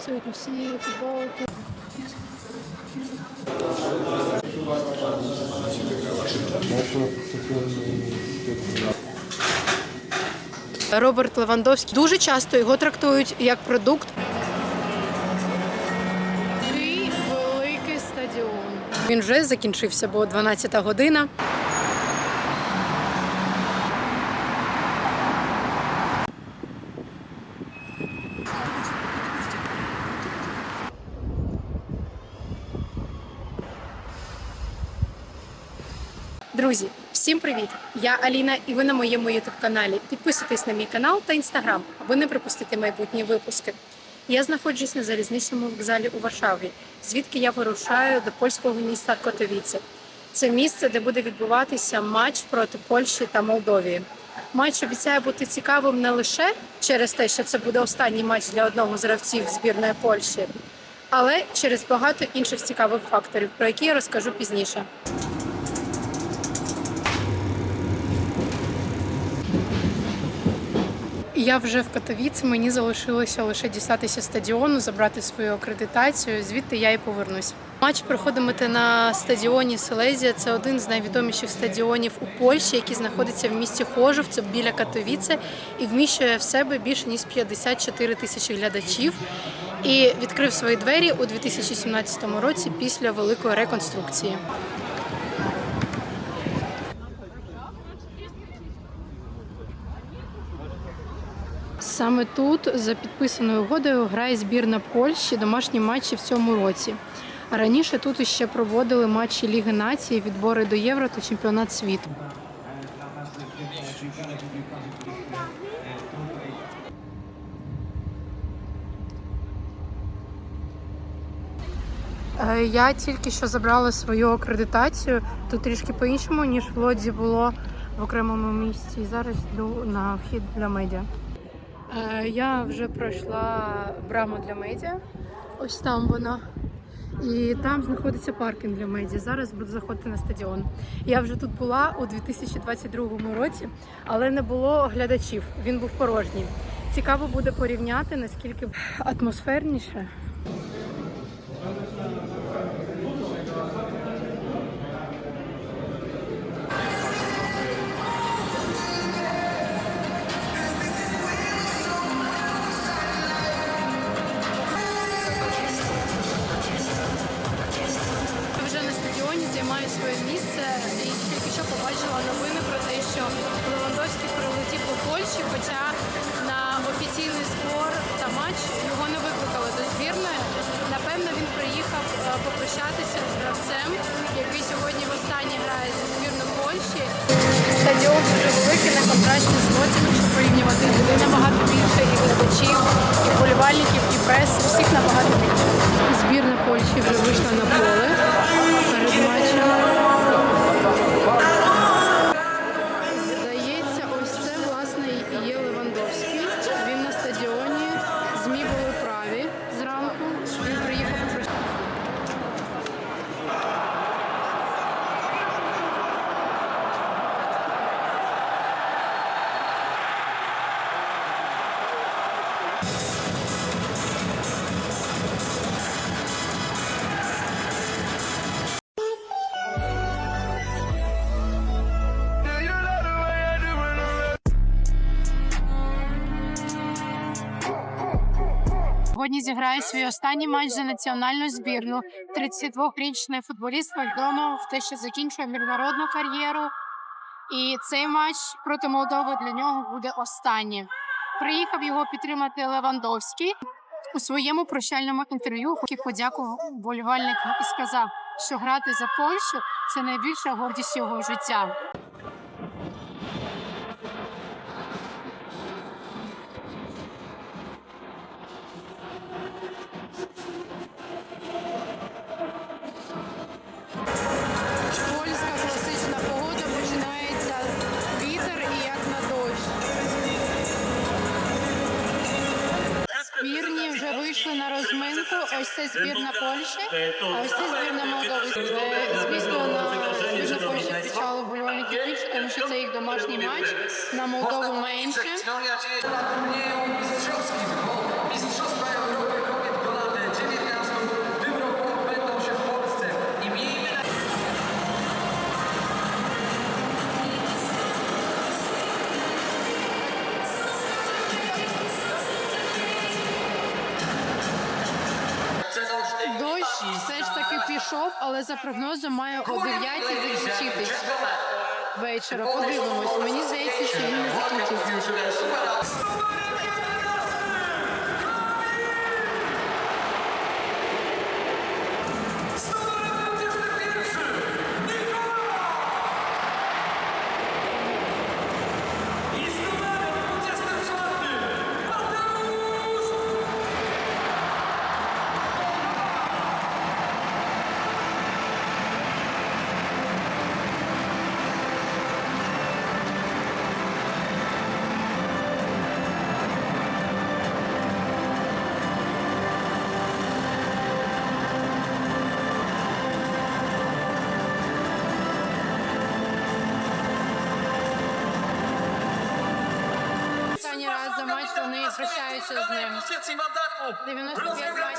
підписують усі футболки. Роберт Левандовський дуже часто його трактують як продукт. Великий стадіон. Він вже закінчився, бо 12 година. Друзі, всім привіт! Я Аліна, і ви на моєму ютуб каналі. Підписуйтесь на мій канал та інстаграм, аби не пропустити майбутні випуски. Я знаходжусь на залізничному вокзалі у Варшаві, звідки я вирушаю до польського міста Котовіце. Це місце, де буде відбуватися матч проти Польщі та Молдовії. Матч обіцяє бути цікавим не лише через те, що це буде останній матч для одного з гравців збірної Польщі, але через багато інших цікавих факторів, про які я розкажу пізніше. Я вже в Катовіці, мені залишилося лише дістатися стадіону, забрати свою акредитацію. Звідти я і повернусь. Матч проходитиме на стадіоні Селезія. Це один з найвідоміших стадіонів у Польщі, який знаходиться в місті Хожов, це біля Катовіце, і вміщує в себе більше ніж 54 тисячі глядачів. І відкрив свої двері у 2017 році після великої реконструкції. Саме тут, за підписаною угодою, грає збірна Польщі домашні матчі в цьому році. А раніше тут іще проводили матчі Ліги націй, відбори до Євро та чемпіонат світу. Е, Я тільки що забрала свою акредитацію. Тут трішки по-іншому, ніж в Лодзі було в окремому місці. І зараз йду на вхід для медіа. Е, Я вже пройшла браму для медіа. Ось там вона. І там знаходиться паркінг для медіа. Зараз буду заходити на стадіон. Я вже тут була у 2022 році, але не було глядачів. Він був порожній. Цікаво буде порівняти, наскільки атмосферніше. Побачила новини про те, що Левандовський прилетів до Польщі, хоча на офіційний збор та матч його не викликали до збірної. Напевно, він приїхав е, попрощатися з гравцем, який сьогодні востаннє грає зі збірною Польщі. Стадіон дуже великий на контрасті з Лоцем, якщо порівнювати людей набагато більше і глядачів, і вболівальників, і преси, всіх набагато більше. Збірна Польщі вже вийшла на поле перед матчем. Сьогодні зіграє свій останній матч за національну збірну. 32-річний футболіст відомо в те, що закінчує міжнародну кар'єру. І цей матч проти Молдови для нього буде останнім. Приїхав його підтримати Левандовський у своєму прощальному інтерв'ю. Подякував вболівальникам і сказав, що грати за Польщу це найбільша гордість його життя. Ось це збірна Польщі, а ось це збірна Молдови. Е, Звісно, на збірну Польщі кричали вболівальники більше, тому що це їх домашній матч. На Молдову менше. пішов, але за прогнозом має о 9 закінчитись вечора. Подивимось. Мені здається, що він не закінчиться. навіть вони прощаються з ним. 95 років.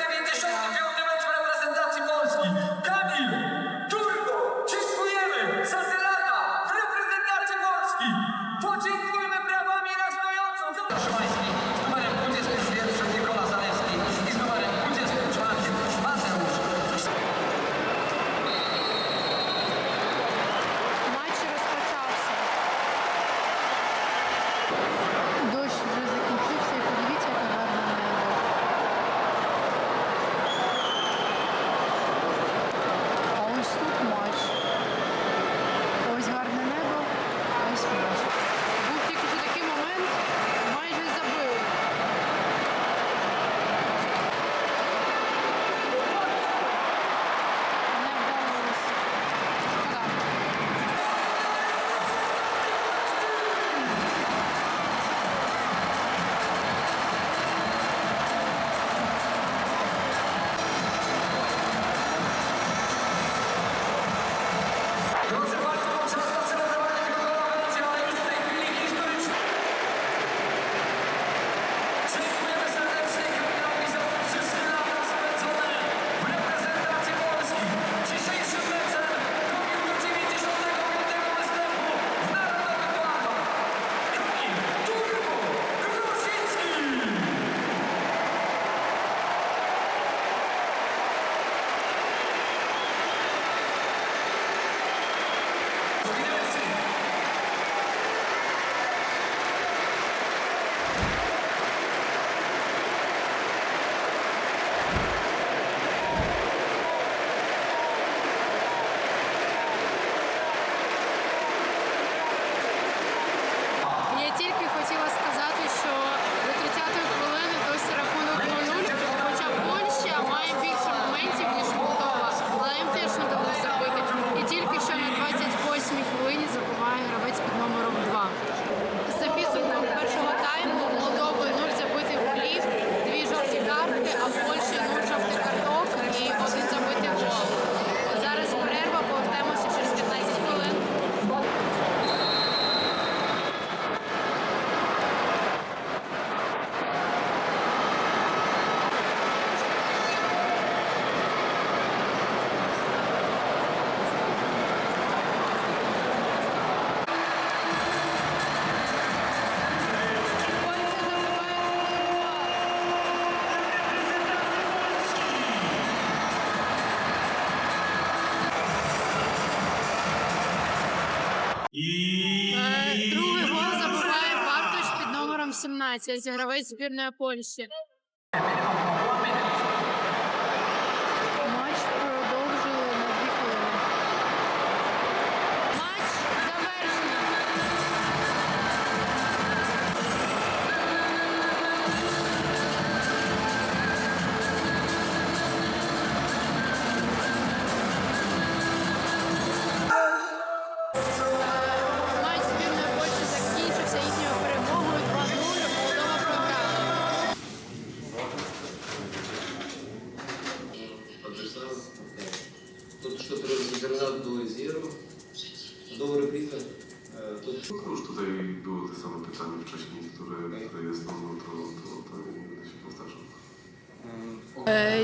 18, гравець збірної Польщі.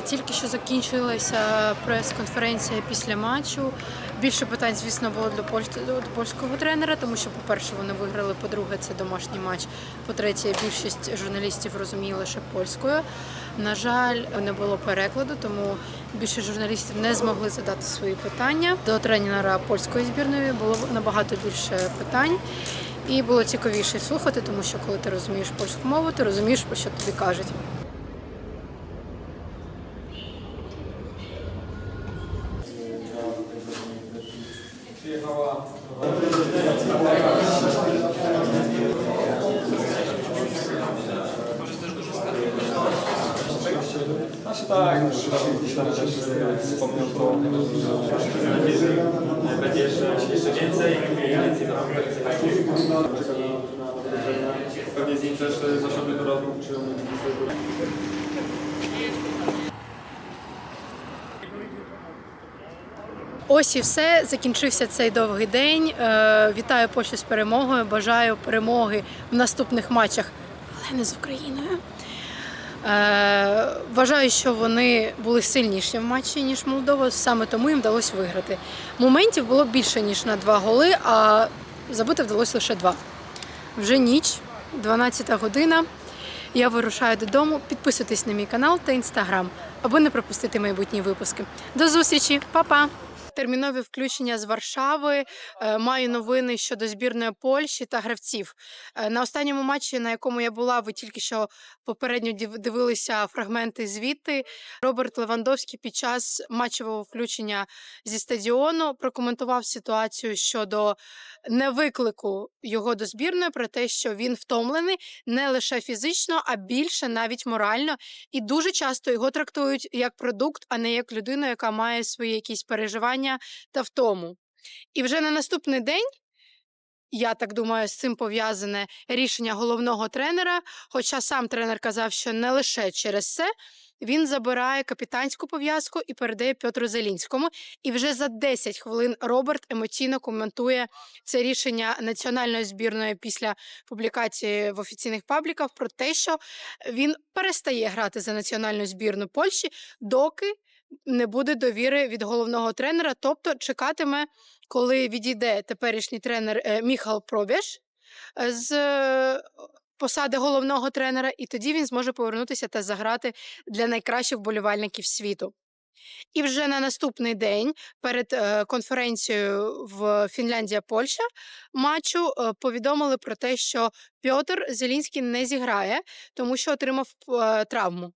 Тільки що закінчилася прес-конференція після матчу. Більше питань, звісно, було для польського польського тренера, тому що, по-перше, вони виграли, по-друге, це домашній матч. По-третє, більшість журналістів розуміли ще польською. На жаль, не було перекладу, тому більше журналістів не змогли задати свої питання. До тренера польської збірної було набагато більше питань. І було цікавіше слухати, тому що коли ти розумієш польську мову, ти розумієш, про що тобі кажуть. Tak, gdzieś tam też wspomniał to. Będzie jeszcze więcej, więcej Pewnie z nim też zasiądę do rozmów, czy on Ось і все. Закінчився цей довгий день. Е, Вітаю Польщу з перемогою. Бажаю перемоги в наступних матчах, але не з Україною. Е, Вважаю, що вони були сильніші в матчі, ніж Молдова. Саме тому їм вдалося виграти. Моментів було більше, ніж на два голи, а забити вдалося лише два. Вже ніч, 12 година. Я вирушаю додому. Підписуйтесь на мій канал та інстаграм, аби не пропустити майбутні випуски. До зустрічі, Па-па! Термінові включення з Варшави. Е, Маю новини щодо збірної Польщі та гравців. Е, На останньому матчі, на якому я була, ви тільки що попередньо див- дивилися фрагменти звідти. Роберт Левандовський під час матчевого включення зі стадіону прокоментував ситуацію щодо невиклику його до збірної про те, що він втомлений не лише фізично, а більше навіть морально. І дуже часто його трактують як продукт, а не як людину, яка має свої якісь переживання та втому. І вже на наступний день. Я так думаю, з цим пов'язане рішення головного тренера. Хоча сам тренер казав, що не лише через це він забирає капітанську пов'язку і передає Петру Зелінському. І вже за 10 хвилин Роберт емоційно коментує це рішення національної збірної після публікації в офіційних пабліках про те, що він перестає грати за національну збірну Польщі, доки не буде довіри від головного тренера, тобто чекатиме, коли відійде теперішній тренер е, Міхал Пробєш е, з е, посади головного тренера, і тоді він зможе повернутися та заграти для найкращих вболівальників світу. І вже на наступний день перед конференцією в Фінляндія Польща матчу повідомили про те, що Пьотр Зелінський не зіграє, тому що отримав травму.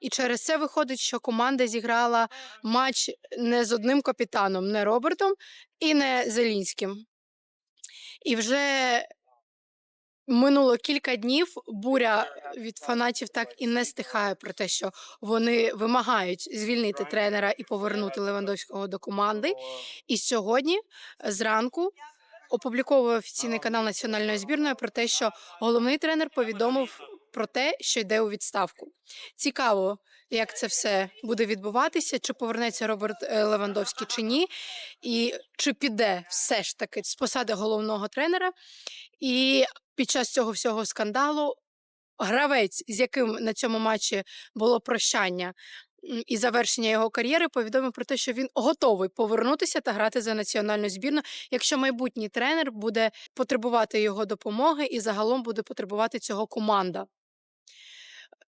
І через це виходить, що команда зіграла матч не з одним капітаном, не Робертом і не Зелінським. І вже минуло кілька днів. Буря від фанатів так і не стихає про те, що вони вимагають звільнити тренера і повернути Левандовського до команди. І сьогодні зранку опубліковує офіційний канал національної збірної про те, що головний тренер повідомив про те, що йде у відставку. Цікаво, як це все буде відбуватися, чи повернеться Роберт е, Левандовський чи ні, і чи піде все ж таки з посади головного тренера. І під час цього всього скандалу гравець, з яким на цьому матчі було прощання. І завершення його кар'єри повідомив про те, що він готовий повернутися та грати за національну збірну, якщо майбутній тренер буде потребувати його допомоги і загалом буде потребувати цього команда.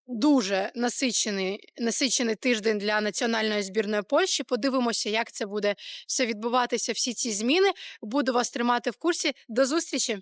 Дуже насичений, насичений тиждень для національної збірної Польщі. Подивимося, як це буде все відбуватися. Всі ці зміни. Буду вас тримати в курсі. До зустрічі!